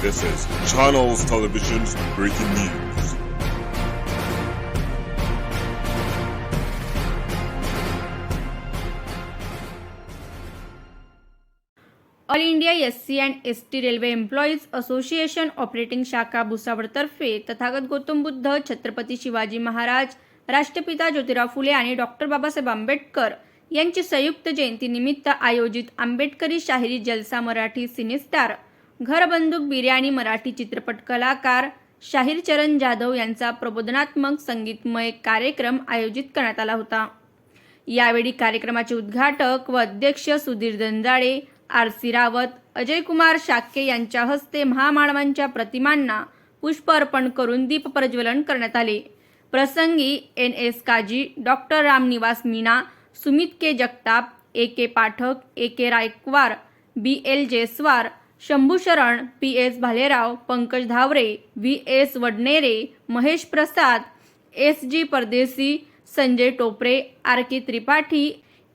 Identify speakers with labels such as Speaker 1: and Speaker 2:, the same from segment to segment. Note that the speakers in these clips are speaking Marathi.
Speaker 1: This is Channels Television's breaking news.
Speaker 2: All India S C and S T railway employees association operating शाखा भुसावळतर्फे तथागत गौतम बुद्ध छत्रपती शिवाजी महाराज राष्ट्रपिता ज्योतिराव फुले आणि डॉक्टर बाबासाहेब आंबेडकर यांची संयुक्त जयंतीनिमित्त आयोजित आंबेडकरी शाहिरी जलसा मराठी सिनेस्टार घरबंदूक बिर्याणी मराठी चित्रपट कलाकार शाहीर चरण जाधव यांचा प्रबोधनात्मक संगीतमय कार्यक्रम आयोजित करण्यात आला होता. यावेळी कार्यक्रमाचे उद्घाटक व अध्यक्ष सुधीर दंजाळे आर सी रावत अजय कुमार शाक्य यांच्या हस्ते महामानवांच्या प्रतिमांना पुष्प अर्पण करून दीप प्रज्वलन करण्यात आले. प्रसंगी N. S. Kazi doctor Ramniwas Meena Sumit K. Jagtap A. K. Pathak A. K. Raikwar B. L. Jaiswar Shambhu Sharan P S Bhalerao Pankaj Dhaware V S Wadnere Mahesh Prasad S G Pardeshi Sanjay Topre R K Tripathi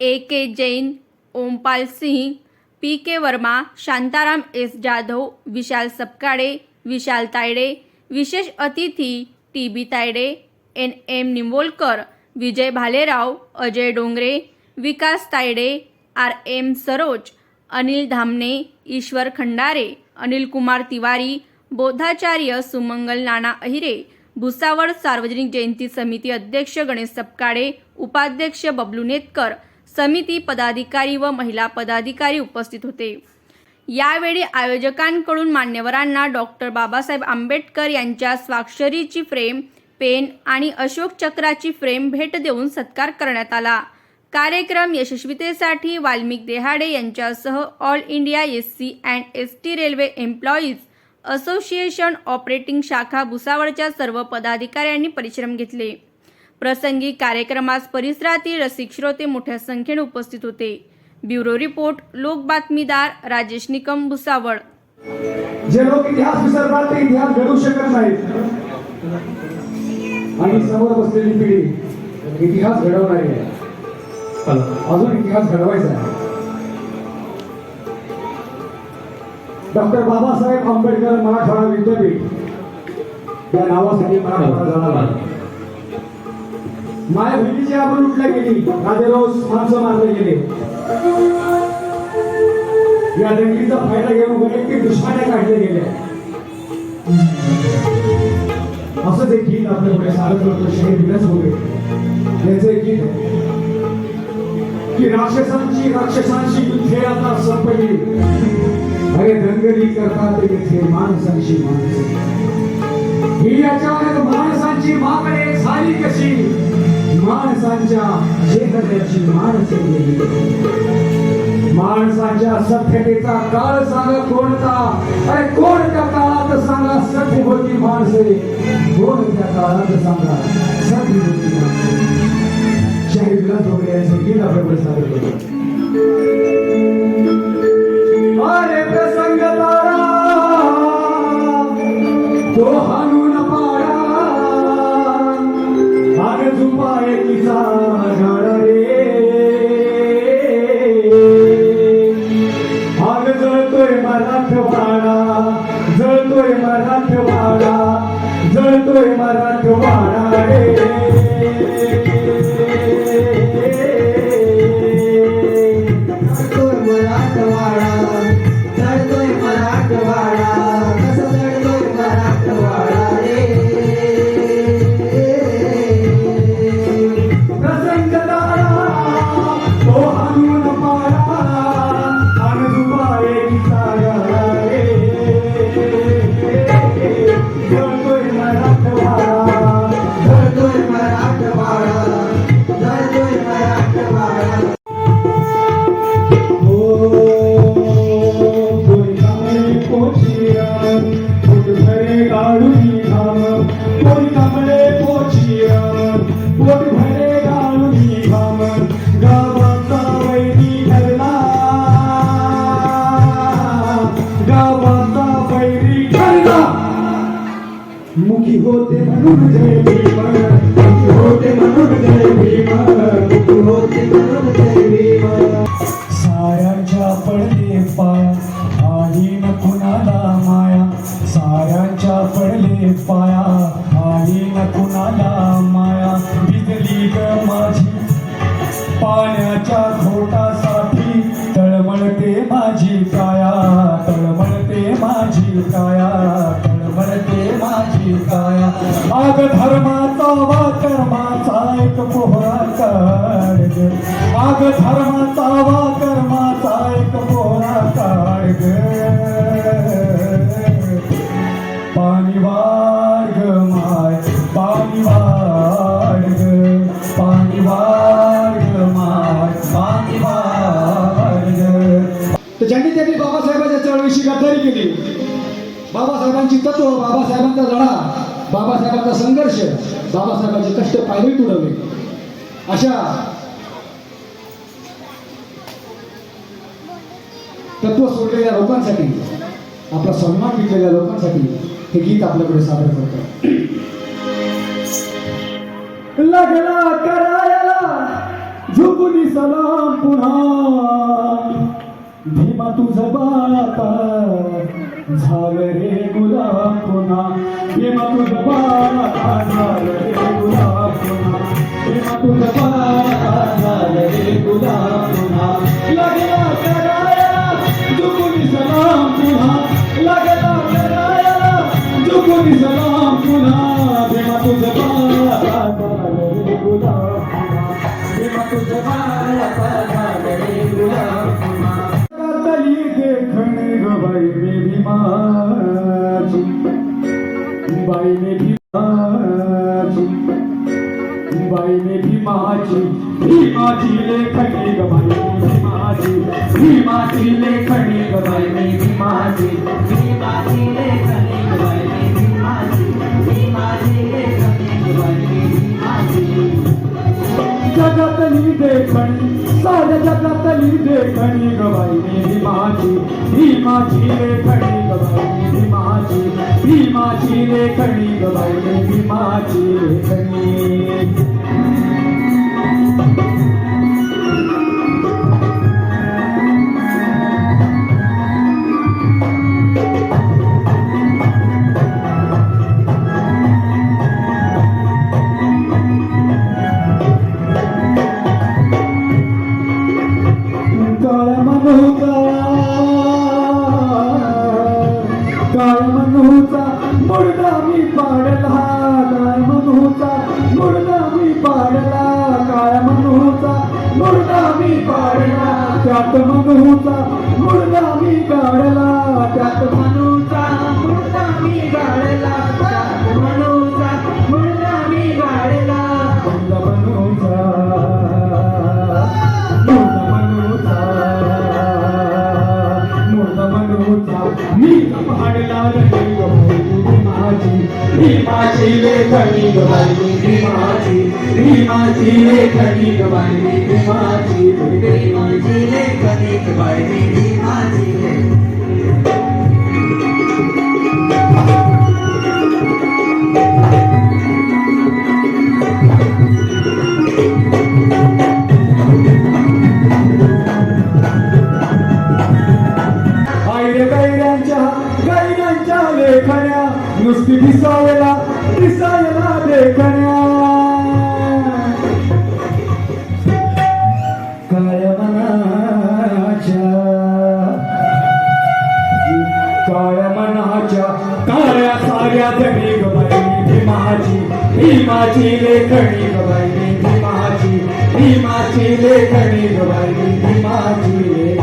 Speaker 2: A K Jain Ompal Singh P K Verma Shantaram S. Jadhav Vishal Sapkale Vishal Tayde विशेष अतिथी T B Tayde N M Nimbolkar Vijay Bhalerao Ajay Dongre Vikas Tayde R M Saroj Anil Dhamane Ishwar Khandare Anil Kumar Tiwari बोधाचार्य Sumangal Nana Ahire Bhusawal सार्वजनिक जयंती समिती अध्यक्ष गणेश सपकाळे उपाध्यक्ष बबलू नेतकर समिती पदाधिकारी व महिला पदाधिकारी उपस्थित होते. यावेळी आयोजकांकडून मान्यवरांना डॉक्टर बाबासाहेब आंबेडकर यांच्या स्वाक्षरीची फ्रेम पेन आणि अशोक चक्राची फ्रेम भेट देऊन सत्कार करण्यात आला. कार्यक्रम यशस्वीतेसाठी वाल्मिक देहाडे यांच्यासह all India S C and S T railway employees association operating शाखा भुसावळच्या सर्व पदाधिकाऱ्यांनी परिश्रम घेतले. प्रसंगी कार्यक्रमास परिसरातील रसिक श्रोते मोठ्या संख्येने उपस्थित होते. ब्युरो रिपोर्ट लोक बातमीदार राजेश निकम भुसावळ.
Speaker 3: जे लोक इतिहास विसरतात ते इतिहास घडू शकत नाहीत. आणि समोर बसलेली पिढी इतिहास घडवणारी आहे. अजून इतिहास घडवायचा आहे. डॉक्टर बाबासाहेब आंबेडकर मराठवाडा विद्यापीठ. या नावासाठी मराठवाडा झाला माय बहिणीची आपण उठल्या गेली. राजेरोज माणसं मारले गेले. या दंगलीचा फायदा घेऊन की दुष्पाट्या काढले गेले. असं ते गीत आपल्याकडे पुढे सादर करतो शहीद विलास होते. त्यांचं एक गीत की राक्षसांची राक्षसांची युद्धे आता संपली. अरे दंगली करतात येथे माणसांची माणसं. ही अचानक माणसांची माकडे झाली कशी? माणसांच्या चेहऱ्याची माणसे गेली. माणसाच्या सभ्यतेचा काळ सांगा कोणता? अरे कोणत्या काळात सांगा सभ्य होती माणसे? कोणत्या काळात सांगा सभ्य होती माणसे? शाहीर विलास ढोबळे यांचे गीत आपल्याकडे सादर करतो अरे प्रसंग तारा तो हाणून पाडा झुपाय तिचा झाड रे आग जळतोय मराठवाडा जळतोय मराठवाडा जळतोय मराठवाडा रे पाया आणि न कुणाला माया. भिजली ग माझी पाण्याच्या घोटासाठी तळमळते माझी काया. तळमळते माझी काया तळमळते माझी काया. आग धर्माचा वा कर्माचा एक पोहरा काढ ग. आग धर्माचा वा कर्माचा एक पोहरा काढ बाबासाहेबांच्या गद्दारी केली? बाबासाहेबांची तत्व बाबासाहेबांचा लढा बाबासाहेबांचा संघर्ष बाबासाहेबांचे कष्ट पायरी तुडवले. अशा तत्व सोडलेल्या लोकांसाठी आपला सन्मान घेतलेल्या लोकांसाठी हे गीत आपल्याकडे सादर करतो लागला करायला झुकून सलाम पुन्हा. भीमा तुझं बाळापा झालं रे गुलाब पुन्हा. भीमा तुझं बाळापा झालं रे गुलाब पुन्हा. भीमा तुझं बाळापा झालं रे गुलाब पुन्हा. लागला करायला झुकून सलाम पुन्हा. लागला करायला झुकून सलाम पुन्हा. भीमा तुझं झालं रे पुन्हा. भीमा माझी लेखणी गमाई मी माझी मी माझी लेखणी ग मी माझी मी माझी लेखणी ग मी माझी मी माझी. लेखणी गमाई मी मे भीमाची जगातली देखणी साऱ्या जगतली देखणी गवाई मी माझी भीमाची माझी लेखणी गवाई मी माझी भीमाची माझी लेखणी गवाई मी माझी लेखणी. पाडला त्यात होता मुलगा मी काढला त्यात भीमाची लेखणी गवाई भीमाची भीमाची लेखणी गवाई भीमाची भीमाची लेखणी गवाई भीमाची आईरे गैऱ्यांच्या गैऱ्यांच्या लेखण्या नुसती दिसायला दिसायला देखण्या काय मनाच्या काय मनाच्या काळ्या साऱ्या जणी गबाई भीमाची भीमाची लेखणी गबाई भीमाची भीमाची लेखणी गबाई भीमाची लेखणी